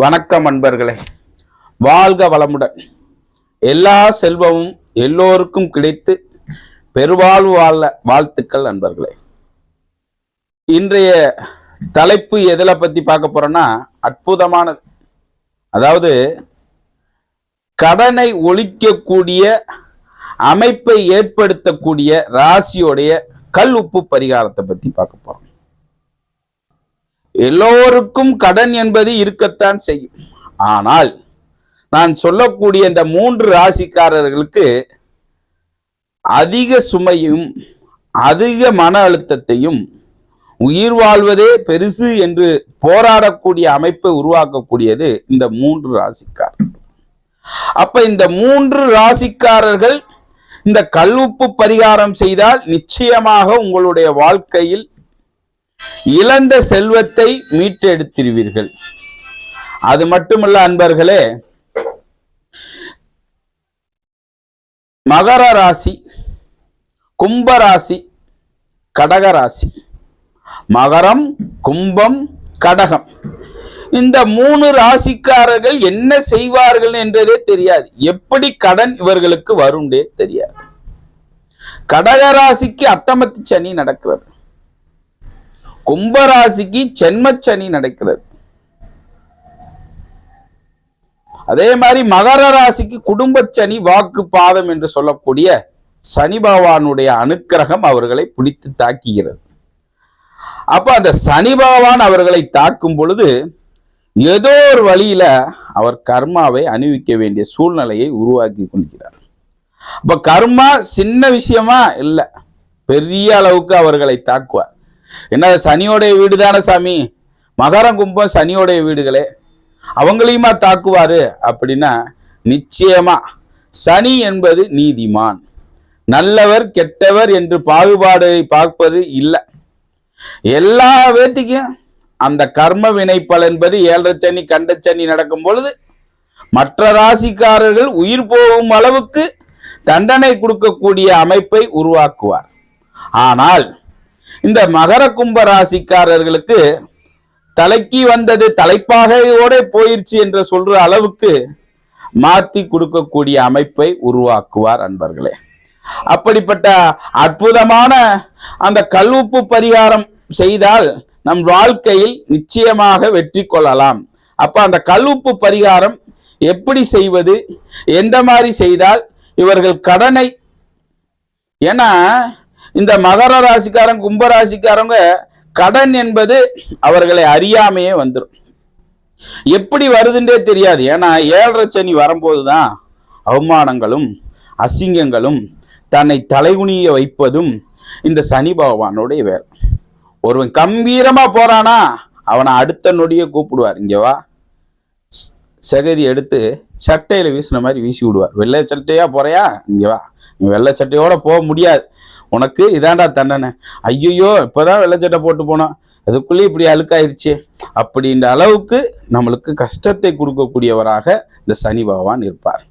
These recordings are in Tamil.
வணக்கம் அன்பர்களே. வாழ்க வளமுடன். எல்லா செல்வமும் எல்லோருக்கும் கிடைத்து பெருவாழ்வு வாழ வாழ்த்துக்கள் அன்பர்களே. இன்றைய தலைப்பு எதில பற்றி பார்க்க போறோம்னா அற்புதமானது அதாவது கடனை ஒழிக்கக்கூடிய அமைப்பை ஏற்படுத்தக்கூடிய ராசியோடைய கல் உப்பு பரிகாரத்தை பற்றி பார்க்க போறோம். எல்லோருக்கும் கடன் என்பது இருக்கத்தான் செய்யும். ஆனால் நான் சொல்லக்கூடிய இந்த மூன்று ராசிக்காரர்களுக்கு அதிக சுமையும் அதிக மன அழுத்தத்தையும் உயிர் வாழ்வதே பெருசு என்று போராடக்கூடிய அமைப்பை உருவாக்கக்கூடியது இந்த மூன்று ராசிக்காரர்கள் அப்ப இந்த மூன்று ராசிக்காரர்கள் இந்த கல்வுப்பு பரிகாரம் செய்தால் நிச்சயமாக உங்களுடைய வாழ்க்கையில் இழந்த செல்வத்தை மீட்டெடுத்திருவீர்கள். அது மட்டுமல்ல அன்பர்களே மகர ராசி கும்பராசி கடகராசி மகரம் கும்பம் கடகம். இந்த மூணு ராசிக்காரர்கள் என்ன செய்வார்கள் என்றதே தெரியாது. எப்படி கடன் இவர்களுக்கு வருண்டே தெரியாது. கடக ராசிக்கு அட்டமத்து சனி நடக்கிறது. கும்பராசிக்கு சென்மச்சனி நடக்கிறது. அதே மாதிரி மகர ராசிக்கு குடும்பச்சனி வாக்கு பாதம் என்று சொல்லக்கூடிய சனி பகவானுடைய அனுக்கிரகம் அவர்களை பிடித்து தாக்குகிறது. அப்ப அந்த சனி பகவான் அவர்களை தாக்கும் பொழுது ஏதோ ஒரு வழியில அவர் கர்மாவை அணிவிக்க வேண்டிய சூழ்நிலையை உருவாக்கி கொள்கிறார். அப்ப கர்மா சின்ன விஷயமா இல்லை பெரிய அளவுக்கு அவர்களை தாக்குவார். என்ன சனியோடைய வீடு தானே சாமி? மகரம் கும்பம் சனியோடைய வீடுகளே. அவங்களையுமா தாக்குவாரு? அப்படின்னா நிச்சயமா சனி என்பது நீதிமான். நல்லவர் கெட்டவர் என்று பாகுபாடு பார்ப்பது இல்லை. எல்லா வேத்திக்கும் அந்த கர்ம வினை பலன்படி ஏழரை சனி கண்ட சனி நடக்கும் பொழுது மற்ற ராசிக்காரர்கள் உயிர் போகும் அளவுக்கு தண்டனை கொடுக்கக்கூடிய அமைப்பை உருவாக்குவார். ஆனால் இந்த மகர கும்ப ராசிக்காரர்களுக்கு தலைக்கு வந்தது தலைப்பாகையோட போயிருச்சு என்று சொல்ற அளவுக்கு மாத்தி கொடுக்கக்கூடிய அமைப்பை உருவாக்குவார் அன்பர்களே. அப்படிப்பட்ட அற்புதமான அந்த கல்வுப்பு பரிகாரம் செய்தால் நம் வாழ்க்கையில் நிச்சயமாக வெற்றி கொள்ளலாம். அப்ப அந்த கல்வுப்பு பரிகாரம் எப்படி செய்வது எந்த மாதிரி செய்தால் இவர்கள் கடனை ஏன்னா இந்த மகர ராசிக்காரங்க கும்ப ராசிக்காரங்க கடன் என்பது அவர்களை அறியாமையே வந்துடும் எப்படி வருதுன்றே தெரியாது. ஏன்னா ஏழரை சனி வரும்போது தான் அவமானங்களும் அசிங்கங்களும் தன்னை தலைகுனிய வைப்பதும் இந்த சனி பகவானுடைய வேலை. ஒருவன் கம்பீரமா போறானா அவனை அடுத்த நொடியே கூப்பிடுவார். இங்கேவா செகதி எடுத்து சட்டையில வீசின மாதிரி வீசி விடுவார். வெள்ளை சட்டையா போறியா? இங்கேவா நீ வெள்ளை சட்டையோட போக முடியாது. உனக்கு இதாண்டா தண்டனை. ஐயோ இப்போதான் வெள்ளச்சட்டை போட்டு போனோம் அதுக்குள்ளே இப்படி அழுக்காயிருச்சு. அப்படின்ற அளவுக்கு நம்மளுக்கு கஷ்டத்தை கொடுக்கக்கூடியவராக இந்த சனி பகவான் இருப்பார்.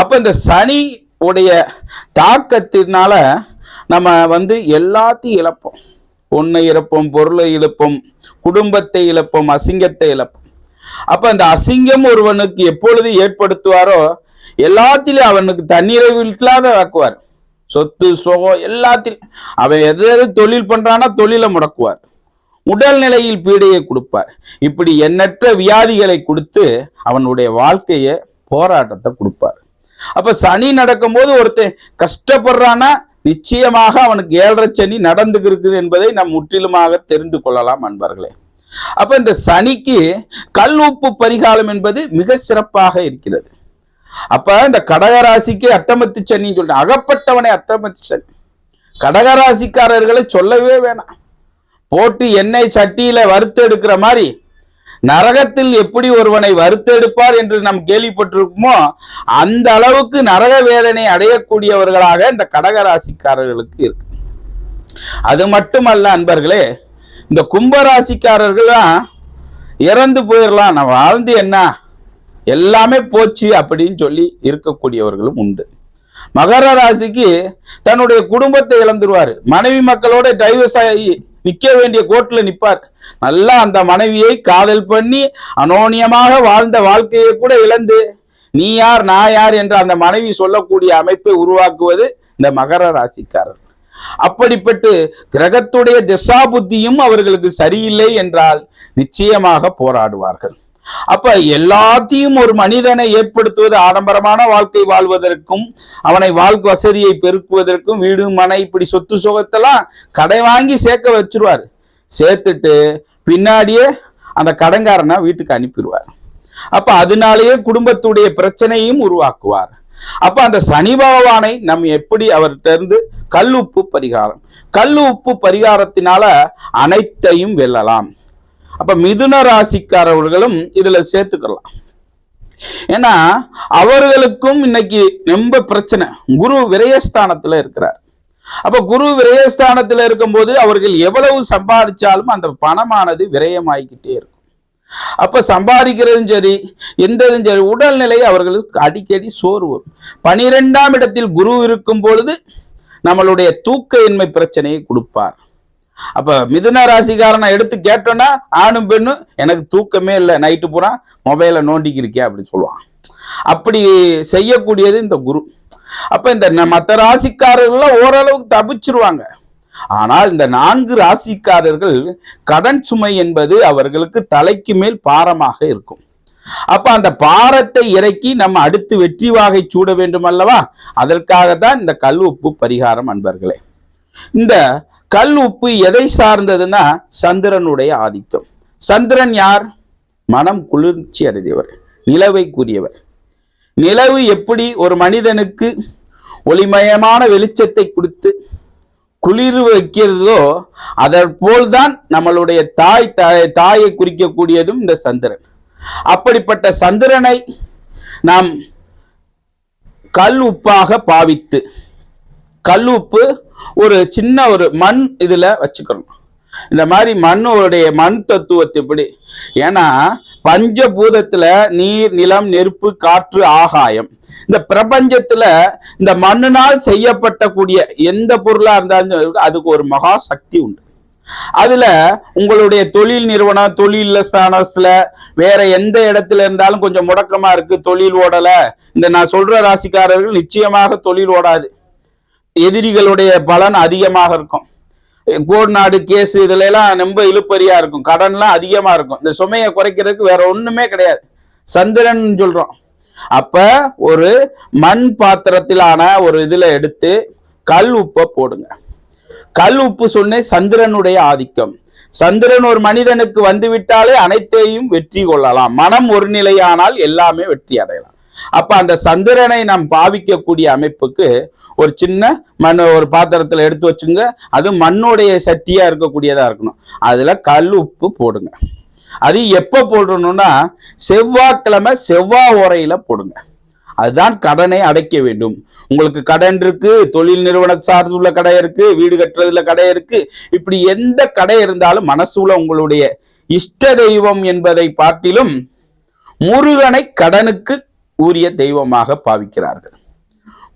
அப்போ இந்த சனி உடைய தாக்கத்தினால நம்ம வந்து எல்லாத்தையும் இழப்போம். பொண்ணை இழப்போம் பொருளை இழப்போம் குடும்பத்தை இழப்போம் அசிங்கத்தை இழப்போம். அப்ப அந்த அசிங்கம் ஒருவனுக்கு எப்பொழுது ஏற்படுத்துவாரோ எல்லாத்திலும் அவனுக்கு தண்ணீரை இல்லாத ஆக்குவார். சொத்து சுகம் எல்லாத்திலும் அவன் எது எது தொழில் பண்றானா தொழிலை முடக்குவார். உடல் நிலையில் பீடையை கொடுப்பார். இப்படி எண்ணற்ற வியாதிகளை கொடுத்து அவனுடைய வாழ்க்கையை போராட்டத்தை கொடுப்பார். அப்ப சனி நடக்கும்போது ஒருத்தன் கஷ்டப்படுறானா நிச்சயமாக அவனுக்கு ஏழரை சனி நடந்துகிருக்கு என்பதை நாம் முற்றிலுமாக தெரிந்து கொள்ளலாம் அன்பர்களே. அப்ப இந்த சனிக்கு கல் உப்பு பரிகாலம் என்பது மிக சிறப்பாக இருக்கிறது. அப்ப இந்த கடகராசிக்கு அட்டமத்து சனி சொல்ற அகப்பட்டவனை அட்டமத்து சனி. கடகராசிக்காரர்களை சொல்லவே வேணாம். போட்டு எண்ணெய் சட்டியில வறுத்து எடுக்கிற மாதிரி நரகத்தில் எப்படி ஒருவனை வறுத்தெடுப்பார் என்று நாம் கேள்விப்பட்டிருக்குமோ அந்த அளவுக்கு நரக வேதனை அடையக்கூடியவர்களாக இந்த கடகராசிக்காரர்களுக்கு இருக்கு. அது மட்டுமல்ல அன்பர்களே இந்த கும்பராசிக்காரர்கள்லாம் இறந்து போயிடலாம் நான் வாழ்ந்து என்ன? எல்லாமே போச்சு அப்படின்னு சொல்லி இருக்கக்கூடியவர்களும் உண்டு. மகர ராசிக்கு தன்னுடைய குடும்பத்தை இழந்துருவார். மனைவி மக்களோட டைவர்ஸ் ஆகி நிக்க வேண்டிய கோட்டில் நிப்பார். நல்லா அந்த மனைவியை காதல் பண்ணி அனோனியமாக வாழ்ந்த வாழ்க்கையை கூட இழந்து நீ யார் நான் யார் என்று அந்த மனைவி சொல்லக்கூடிய அமைப்பை உருவாக்குவது இந்த மகர ராசிக்காரர். அப்படிப்பட்டு கிரகத்துடைய திசா புத்தியும் அவர்களுக்கு சரியில்லை என்றால் நிச்சயமாக போராடுவார்கள். அப்ப எல்லாத்தையும் ஒரு மனிதனை ஏற்படுத்துவது ஆடம்பரமான வாழ்க்கை வாழ்வதற்கும் அவனை வாழ்க்கை வசதியை பெருக்குவதற்கும் வீடு மனை இப்படி சொத்து சுகத்தெல்லாம் கடை வாங்கி சேர்க்க வச்சிருவாரு. சேர்த்துட்டு பின்னாடியே அந்த கடன்காரனை வீட்டுக்கு அனுப்பிடுவார். அப்ப அதனாலேயே குடும்பத்துடைய பிரச்சனையும் உருவாக்குவார். அப்ப அந்த சனி பகவானை நம்ம எப்படி அவர்கிட்ட இருந்து கல் உப்பு பரிகாரம் கல் உப்பு பரிகாரத்தினால அனைத்தையும் வெல்லலாம். அப்ப மிதுன ராசிக்காரர்களும் இதுல சேர்த்துக்கலாம். ஏன்னா அவர்களுக்கும் இன்னைக்கு ரொம்ப பிரச்சனை. குரு விரயஸ்தானத்துல இருக்கிறார். அப்ப குரு விரயஸ்தானத்துல இருக்கும்போது அவர்கள் எவ்வளவு சம்பாதிச்சாலும் அந்த பணமானது விரயமாகிக்கிட்டே இருக்கும். அப்ப சம்பாதிக்கிறதும் சரி எந்ததும் சரி உடல்நிலை அவர்களுக்கு அடிக்கடி சோர்வு பனிரெண்டாம் இடத்தில் குரு இருக்கும் பொழுது நம்மளுடைய தூக்க இன்மை பிரச்சனையை கொடுப்பார். அப்ப மிதுன ராசிக்காரனை எடுத்து கேட்டோன்னா ஆணும் பெண்ணும் எனக்கு தூக்கமே இல்லை நைட்டு பூரா மொபைலை நோண்டிக்கிருக்கே அப்படின்னு சொல்லுவான். அப்படி செய்யக்கூடியது இந்த குரு. அப்ப இந்த மத்த ராசிக்காரர்கள் ஓரளவுக்கு தப்பிச்சிருவாங்க. ஆனால் இந்த நான்கு ராசிக்காரர்கள் கடன் சுமை என்பது அவர்களுக்கு தலைக்கு மேல் பாரமாக இருக்கும். அப்ப அந்த பாரத்தை இறக்கி நம்ம அடுத்து வெற்றி வாகை சூட வேண்டும் அல்லவா அதற்காக தான் இந்த கல்வப்பு பரிகாரம் அன்பர்களே. இந்த கல் உப்பு எதை சார்ந்ததுன்னா சந்திரனுடைய ஆதிக்கம். சந்திரன் யார்? மனம் குளிர்ச்சி அடைந்தவர் நிலவை கூறியவர். நிலவு எப்படி ஒரு மனிதனுக்கு ஒளிமயமான வெளிச்சத்தை கொடுத்து குளிர் வைக்கிறதோ அதற்போல்தான் நம்மளுடைய தாய் தாயை குறிக்கக்கூடியதும் இந்த சந்திரன். அப்படிப்பட்ட சந்திரனை நாம் கல் உப்பாக பாவித்து கல்லுப்பு ஒரு சின்ன ஒரு மண் இதில் வச்சுக்கணும். இந்த மாதிரி மண்ணுடைய மண் தத்துவத்தை எப்படி? ஏன்னா பஞ்சபூதத்துல நீர் நிலம் நெருப்பு காற்று ஆகாயம். இந்த பிரபஞ்சத்துல இந்த மண்ணினால் செய்யப்பட்ட கூடிய எந்த பொருளா இருந்தாலும் அதுக்கு ஒரு மகா சக்தி உண்டு. அதுல உங்களுடைய தொழில் நிறுவனம் தொழில் ஸ்தானத்துல வேற எந்த இடத்துல இருந்தாலும் கொஞ்சம் முடக்கமா இருக்கு தொழில் ஓடல. இந்த நான் சொல்ற ராசிக்காரர்கள் நிச்சயமாக தொழில் ஓடாது. எதிரிகளுடைய பலன் அதிகமாக இருக்கும். கோட் நாடு கேஸ் இதுல எல்லாம் ரொம்ப இழுப்பறியா இருக்கும். கடன்லாம் அதிகமா இருக்கும். இந்த சுமையை குறைக்கிறதுக்கு வேற ஒண்ணுமே கிடையாது. சந்திரன் சொல்றோம். அப்ப ஒரு மண் பாத்திரத்திலான ஒரு இதுல எடுத்து கல் உப்பை போடுங்க. கல் உப்பு சொன்னே சந்திரனுடைய ஆதிக்கம். சந்திரன் ஒரு மனிதனுக்கு வந்து விட்டாலே அனைத்தையும் வெற்றி கொள்ளலாம். மனம் ஒரு நிலையானால் எல்லாமே வெற்றி அடையலாம். அப்ப அந்த சந்திரனை நாம் பாவிக்கக்கூடிய அமைப்புக்கு ஒரு சின்ன மண் ஒரு பாத்திரத்துல எடுத்து வச்சுங்க. அது மண்ணுடைய சட்டியா இருக்கக்கூடியதா இருக்கணும். அதுல கல் உப்பு போடுங்க. அது எப்ப போடணும்னா செவ்வாய்க்கிழமை செவ்வாய் உரையில போடுங்க. அதுதான் கடனை அடைக்க வேண்டும். உங்களுக்கு கடன் இருக்கு தொழில் நிறுவன சார்ந்துள்ள கடை இருக்கு வீடு கட்டுறதுல கடை இருக்கு. இப்படி எந்த கடை இருந்தாலும் மனசுல உங்களுடைய இஷ்ட தெய்வம் என்பதை பார்த்திலும் முருகனை கடனுக்கு உரிய தெய்வமாக பாவிக்கிறார்கள்.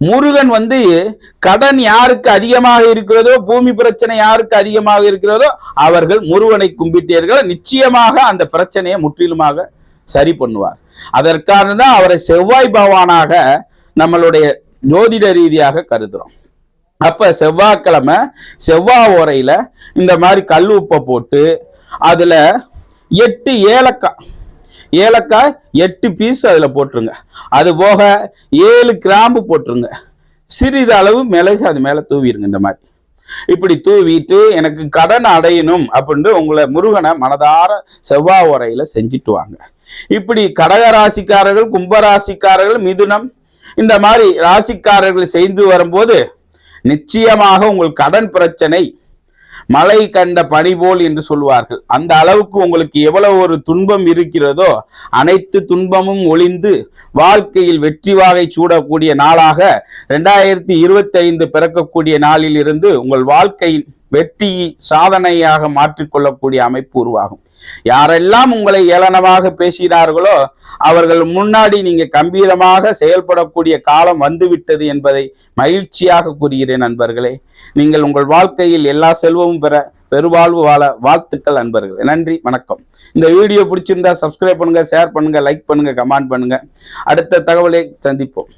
முருகன் வந்து கடன் யாருக்கு அதிகமாக இருக்கிறதோ பூமி பிரச்சனை யாருக்கு அதிகமாக இருக்கிறதோ அவர்கள் முருகனை கும்பிட்டீர்கள் நிச்சயமாக அந்த பிரச்சனையை முற்றிலுமாக சரி பண்ணுவார். அதற்காக தான் அவரை செவ்வாய் பகவானாக நம்மளுடைய ஜோதிட ரீதியாக கருதுறோம். அப்ப செவ்வாய்க்கிழமை செவ்வாய் உரையில இந்த மாதிரி கல் உப்பை போட்டு அதுல எட்டு ஏலக்காய் ஏலக்காய் எட்டு பீஸ் அதில் போட்டுருங்க. அது போக ஏழு கிராம்பு போட்டுருங்க. சிறிது அளவு மிளகு அது மேலே தூவிடுங்க இந்த மாதிரி. இப்படி தூவிட்டு எனக்கு கடன் அடையணும் அப்படின்ட்டு உங்களை முருகனை மனதார செவ்வாய் உரையில செஞ்சுட்டு வாங்க. இப்படி கடக ராசிக்காரர்கள் கும்ப ராசிக்காரர்கள் மிதுனம் இந்த மாதிரி ராசிக்காரர்கள் செய்து வரும்போது நிச்சயமாக உங்கள் கடன் பிரச்சனை மலை கண்ட பனி போல் என்று சொல்வார்கள் அந்த அளவுக்கு உங்களுக்கு எவ்வளவு ஒரு துன்பம் இருக்கிறதோ அனைத்து துன்பமும் ஒளிந்து வாழ்க்கையில் வெற்றி வாகை சூடக்கூடிய நாளாக ரெண்டாயிரத்தி இருபத்தி ஐந்து பிறக்கக்கூடிய நாளில் இருந்து உங்கள் வாழ்க்கையில் வெற்றி சாதனையாக மாற்றிக்கொள்ளக்கூடிய அமைப்பு உருவாகும். யாரெல்லாம் உங்களை ஏளனமாக பேசினார்களோ அவர்கள் முன்னாடி நீங்க கம்பீரமாக செயல்படக்கூடிய காலம் வந்துவிட்டது என்பதை மகிழ்ச்சியாக கூறுகிறேன் நண்பர்களே. நீங்கள் உங்கள் வாழ்க்கையில் எல்லா செல்வமும் பெற பெருவாழ்வு வாழ வாழ்த்துக்கள் அன்பர்கள் நன்றி வணக்கம். இந்த வீடியோ பிடிச்சிருந்தா சப்ஸ்கிரைப் பண்ணுங்க ஷேர் பண்ணுங்க லைக் பண்ணுங்க கமெண்ட் பண்ணுங்க. அடுத்த தகவலை சந்திப்போம்.